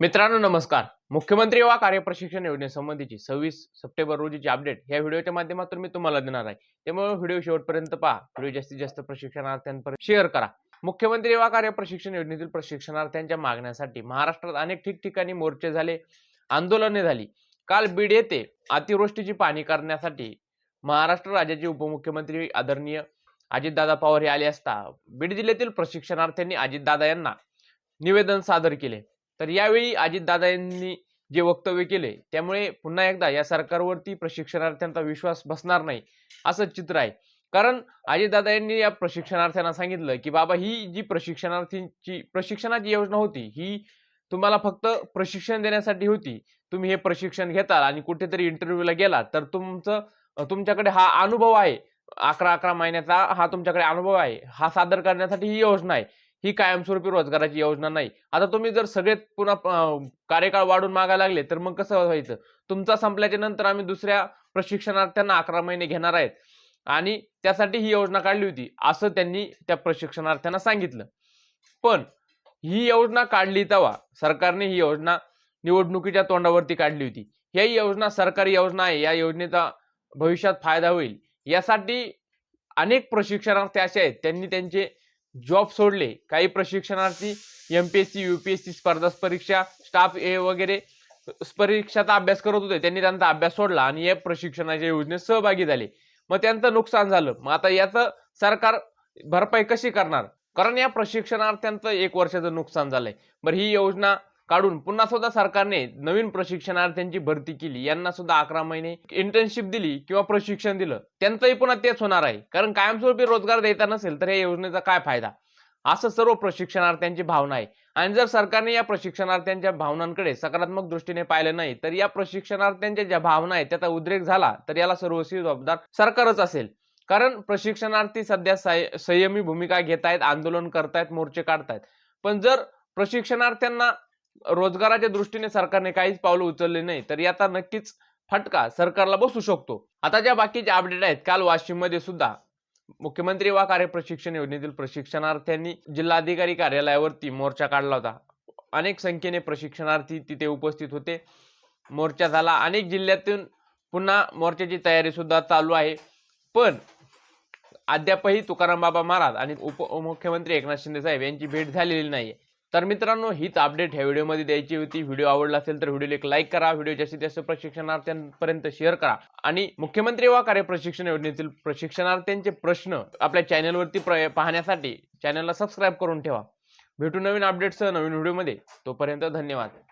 मित्रांनो नमस्कार. मुख्यमंत्री युवा कार्यप्रशिक्षण योजनेसंबंधीची सव्वीस सप्टेंबर रोजीची अपडेट या व्हिडिओच्या माध्यमातून मी तुम्हाला देणार आहे. त्यामुळे व्हिडिओ शेवटपर्यंत पहा. व्हिडिओ जास्तीत जास्त प्रशिक्षणार्थ्यांपर्यंत शेअर करा. मुख्यमंत्री युवा कार्यप्रशिक्षण योजनेतील प्रशिक्षणार्थ्यांच्या मागण्यासाठी महाराष्ट्रात अनेक ठिकठिकाणी मोर्चे झाले आंदोलने झाली. काल बीड येथे अतिवृष्टीची पाहणी करण्यासाठी महाराष्ट्र राज्याचे उपमुख्यमंत्री आदरणीय अजितदादा पवार हे आले असता बीड जिल्ह्यातील प्रशिक्षणार्थ्यांनी अजितदादा यांना निवेदन सादर केले. तर यावेळी अजितदादा यांनी जे वक्तव्य केले त्यामुळे पुन्हा एकदा या सरकारवरती प्रशिक्षणार्थ्यांचा विश्वास बसणार नाही असं चित्र आहे. कारण अजितदादा यांनी या प्रशिक्षणार्थ्यांना सांगितलं की बाबा ही जी प्रशिक्षणार्थींची प्रशिक्षणाची योजना होती ही तुम्हाला फक्त प्रशिक्षण देण्यासाठी होती. तुम्ही हे प्रशिक्षण घेताल आणि कुठेतरी इंटरव्ह्यूला गेला तर तुमचं तुमच्याकडे हा अनुभव आहे. अकरा अकरा महिन्याचा हा तुमच्याकडे अनुभव आहे. हा सादर करण्यासाठी ही योजना आहे. ही कायमस्वरूपी रोजगाराची योजना नाही. आता तुम्ही जर सगळे पुन्हा कार्यकाळ वाढून मागायला लागले तर मग कसं व्हायचं? तुमचा संपल्याच्या नंतर आम्ही दुसऱ्या प्रशिक्षणार्थ्यांना अकरा महिने घेणार आहेत. आणि त्यासाठी ही योजना काढली होती असं त्यांनी त्या प्रशिक्षणार्थ्यांना सांगितलं. पण ही योजना काढली तेव्हा सरकारने ही योजना निवडणुकीच्या तोंडावरती काढली होती. ही योजना सरकारी योजना आहे या योजनेचा भविष्यात फायदा होईल. यासाठी अनेक प्रशिक्षणार्थी असे आहेत त्यांनी त्यांचे जॉब सोडले. काही प्रशिक्षणार्थी M P S C U P S C स्पर्धा परीक्षा स्टाफ ए वगैरे परीक्षाचा अभ्यास करत होते. त्यांनी त्यांचा अभ्यास सोडला आणि या प्रशिक्षणाच्या योजनेत सहभागी झाले. मग त्यांचं नुकसान झालं. मग आता याचं सरकार भरपाई कशी करणार? कारण या प्रशिक्षणार्थ्यांचं एक वर्षाचं नुकसान झालंय. बरं ही योजना काढून पुन्हा सुद्धा सरकारने नवीन प्रशिक्षणार्थ्यांची भरती केली. यांना सुद्धा अकरा महिने इंटर्नशिप दिली किंवा प्रशिक्षण दिलं. त्यांचंही पुन्हा तेच होणार आहे. कारण कायमस्वरूपी रोजगार द्यायचा नसेल तर या योजनेचा काय फायदा? असं सर्व प्रशिक्षणार्थ्यांची भावना आहे. आणि जर सरकारने या प्रशिक्षणार्थ्यांच्या भावनांकडे सकारात्मक दृष्टीने पाहिलं नाही तर या प्रशिक्षणार्थ्यांच्या ज्या भावना आहेत त्याचा उद्रेक झाला तर याला सर्वस्वी जबाबदार सरकारच असेल. कारण प्रशिक्षणार्थी सध्या संयमी भूमिका घेत आहेत आंदोलन करतायत मोर्चे काढतायत. पण जर प्रशिक्षणार्थ्यांना रोजगाराच्या दृष्टीने सरकारने काहीच पावलं उचलले नाही तर याचा नक्कीच फटका सरकारला बसू शकतो. आता ज्या बाकीचे अपडेट आहेत काल वाशिममध्ये सुद्धा मुख्यमंत्री वा कार्यप्रशिक्षण योजनेतील प्रशिक्षणार्थ्यांनी जिल्हाधिकारी कार्यालयावरती मोर्चा काढला होता. अनेक संख्येने प्रशिक्षणार्थी तिथे उपस्थित होते. मोर्चा झाला. अनेक जिल्ह्यातून पुन्हा मोर्चाची तयारी सुद्धा चालू आहे. पण अद्यापही तुकाराम बाबा महाराज आणि उपमुख्यमंत्री एकनाथ शिंदे साहेब यांची भेट झालेली नाही तर मित्रांनो हीच अपडेट ह्या व्हिडिओमध्ये द्यायची होती. व्हिडिओ आवडला असेल तर व्हिडिओला एक लाईक करा. व्हिडिओ जास्तीत जास्त प्रशिक्षणार्थ्यांपर्यंत शेअर करा. आणि मुख्यमंत्री वा कार्यप्रशिक्षण योजनेतील प्रशिक्षणार्थ्यांचे प्रश्न आपल्या चॅनलवरती प्र पाहण्यासाठी चॅनलला सबस्क्राईब करून ठेवा. भेटू नवीन अपडेटसह नवीन व्हिडिओमध्ये. तोपर्यंत धन्यवाद.